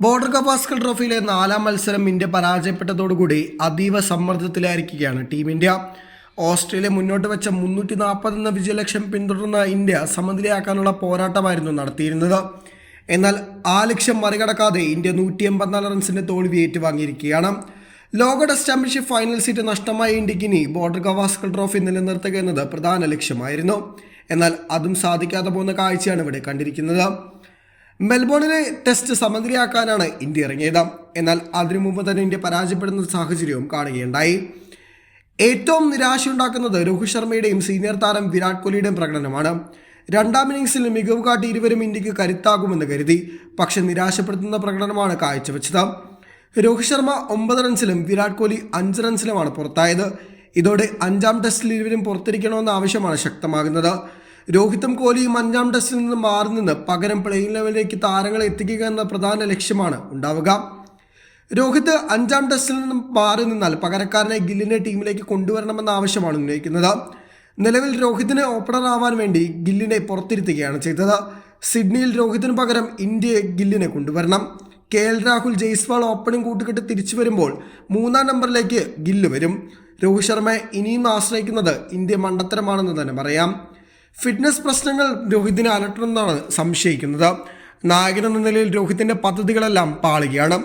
Border കപ്പാസ്കൽ ട്രോഫിയിലെ നാലാം മത്സരം India പരാജയപ്പെട്ടതോടുകൂടി അതീവ സമ്മർദ്ദത്തിലായിരിക്കുകയാണ് ടീം ഇന്ത്യ. ഓസ്ട്രേലിയ മുന്നോട്ട് വെച്ച മുന്നൂറ്റി നാൽപ്പത് എന്ന വിജയലക്ഷ്യം പിന്തുടർന്ന ഇന്ത്യ സമനിലയാക്കാനുള്ള പോരാട്ടമായിരുന്നു നടത്തിയിരുന്നത്. എന്നാൽ ആ ലക്ഷ്യം മറികടക്കാതെ ഇന്ത്യ നൂറ്റി എൺപത്തിനാല് റൺസിന്റെ തോൽവി ഏറ്റുവാങ്ങിയിരിക്കുകയാണ്. ലോക ടെസ്റ്റ് ചാമ്പ്യൻഷിപ്പ് ഫൈനൽ സീറ്റ് നഷ്ടമായ ഇന്ത്യയ്ക്ക് ഇനി ബോർഡർ ഗവാസ്കർ ട്രോഫി നിലനിർത്തുക എന്നത് പ്രധാന ലക്ഷ്യമായിരുന്നു. എന്നാൽ അതും സാധിക്കാതെ പോകുന്ന കാഴ്ചയാണ് ഇവിടെ കണ്ടിരിക്കുന്നത്. മെൽബോണിനെ ടെസ്റ്റ് സമനിലയാക്കാനാണ് ഇന്ത്യ ഇറങ്ങിയത്. എന്നാൽ അതിനു മുമ്പ് തന്നെ ഇന്ത്യ പരാജയപ്പെടുന്ന സാഹചര്യവും കാണുകയുണ്ടായി. ഏറ്റവും നിരാശയുണ്ടാക്കുന്നത് രോഹിത് ശർമ്മയുടെയും സീനിയർ താരം വിരാട് കോഹ്ലിയുടെയും പ്രകടനമാണ്. രണ്ടാം ഇന്നിംഗ്സിൽ മികവ് കാട്ടി ഇരുവരും ഇന്ത്യയ്ക്ക് കരുത്താകുമെന്ന് കരുതി. പക്ഷെ നിരാശപ്പെടുത്തുന്ന പ്രകടനമാണ് കാഴ്ചവെച്ചത്. രോഹിത് ശർമ്മ ഒമ്പത് റൺസിലും വിരാട് കോഹ്ലി അഞ്ച് റൺസിലുമാണ് പുറത്തായത്. ഇതോടെ അഞ്ചാം ടെസ്റ്റിൽ ഇരുവരും പുറത്തിരിക്കണമെന്ന ആവശ്യമാണ് ശക്തമാകുന്നത്. രോഹിത്തും കോഹ്ലിയും അഞ്ചാം ടെസ്റ്റിൽ നിന്ന് മാറി നിന്ന് പകരം പ്ലെയിൻ ലെവലിലേക്ക് താരങ്ങളെ എത്തിക്കുക എന്ന പ്രധാന ലക്ഷ്യമാണ് ഉണ്ടാവുക. രോഹിത് അഞ്ചാം ടെസ്റ്റിൽ നിന്നും മാറി നിന്നാൽ പകരക്കാരനെ ഗില്ലിനെ ടീമിലേക്ക് കൊണ്ടുവരണമെന്ന ആവശ്യമാണ് ഉന്നയിക്കുന്നത്. നിലവിൽ രോഹിതിന് ഓപ്പണർ ആവാൻ വേണ്ടി ഗില്ലിനെ പുറത്തിരുത്തുകയാണ് ചെയ്തത്. സിഡ്നിയിൽ രോഹിതിന് പകരം ഇന്ത്യയെ ഗില്ലിനെ കൊണ്ടുവരണം. K L Rahul Jaiswal opening കൂട്ടുകെട്ട് തിരിച്ചു വരുമ്പോൾ മൂന്നാം നമ്പറിലേക്ക് ഗില്ല് വരും. രോഹിത് ശർമ്മയെ ഇനിയും ആശ്രയിക്കുന്നത് ഇന്ത്യ മണ്ടത്തരമാണെന്ന് തന്നെ പറയാം. ഫിറ്റ്നസ് പ്രശ്നങ്ങൾ രോഹിതിനെ അലട്ടണമെന്നാണ് സംശയിക്കുന്നത്. നായകൻ എന്ന നിലയിൽ രോഹിത്തിന്റെ പദ്ധതികളെല്ലാം പാളുകയാണ്.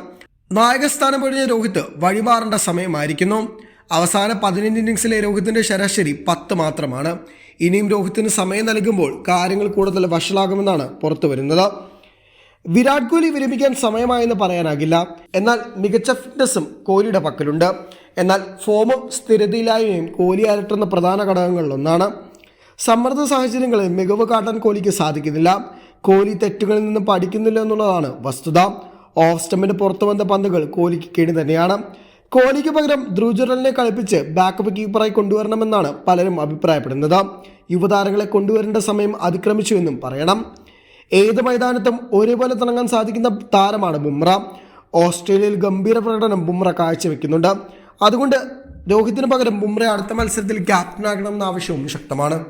നായകസ്ഥാനം ഒഴിഞ്ഞ രോഹിത് വഴിമാറേണ്ട സമയമായിരിക്കുന്നു. അവസാന പതിനഞ്ച് ഇന്നിങ്സിലെ രോഹിത്തിന്റെ ശരാശരി പത്ത് മാത്രമാണ്. ഇനിയും രോഹിത്തിന് സമയം നൽകുമ്പോൾ കാര്യങ്ങൾ കൂടുതൽ വഷളാകുമെന്നാണ് പുറത്തു വരുന്നത്. വിരാട് കോഹ്ലി വിരമിക്കാൻ സമയമായെന്ന് പറയാനാകില്ല. എന്നാൽ മികച്ച ഫിറ്റ്നസ്സും കോഹ്ലിയുടെ പക്കലുണ്ട്. എന്നാൽ ഫോമും സ്ഥിരതയിലായും കോഹ്ലി അലട്ടുന്ന പ്രധാന ഘടകങ്ങളിലൊന്നാണ്. സമ്മർദ്ദ സാഹചര്യങ്ങളിൽ മികവ് കാട്ടാൻ കോഹ്ലിക്ക് സാധിക്കുന്നില്ല. കോഹ്ലി തെറ്റുകളിൽ നിന്ന് പഠിക്കുന്നില്ല എന്നുള്ളതാണ് വസ്തുത. ഓഫ് സ്റ്റമ്പിന് പുറത്തു വന്ന പന്തുകൾ കോഹ്ലിക്ക് കേടി തന്നെയാണ്. കോഹ്ലിക്ക് പകരം ധ്രുജറലിനെ കളിപ്പിച്ച് ബാക്കപ്പ് കീപ്പറായി കൊണ്ടുവരണമെന്നാണ് പലരും അഭിപ്രായപ്പെടുന്നത്. യുവതാരങ്ങളെ കൊണ്ടുവരേണ്ട സമയം അതിക്രമിച്ചു എന്നും പറയണം. ഏത് മൈതാനത്തും ഒരേപോലെ തിളങ്ങാൻ സാധിക്കുന്ന താരമാണ് ബുംറ. ഓസ്ട്രേലിയയിൽ ഗംഭീര പ്രകടനം ബുംറ കാഴ്ചവെക്കുന്നുണ്ട്. അതുകൊണ്ട് രോഹിത്തിന് പകരം ബുംറ അടുത്ത മത്സരത്തിൽ ക്യാപ്റ്റനാകണമെന്ന ആവശ്യവും ശക്തമാണ്.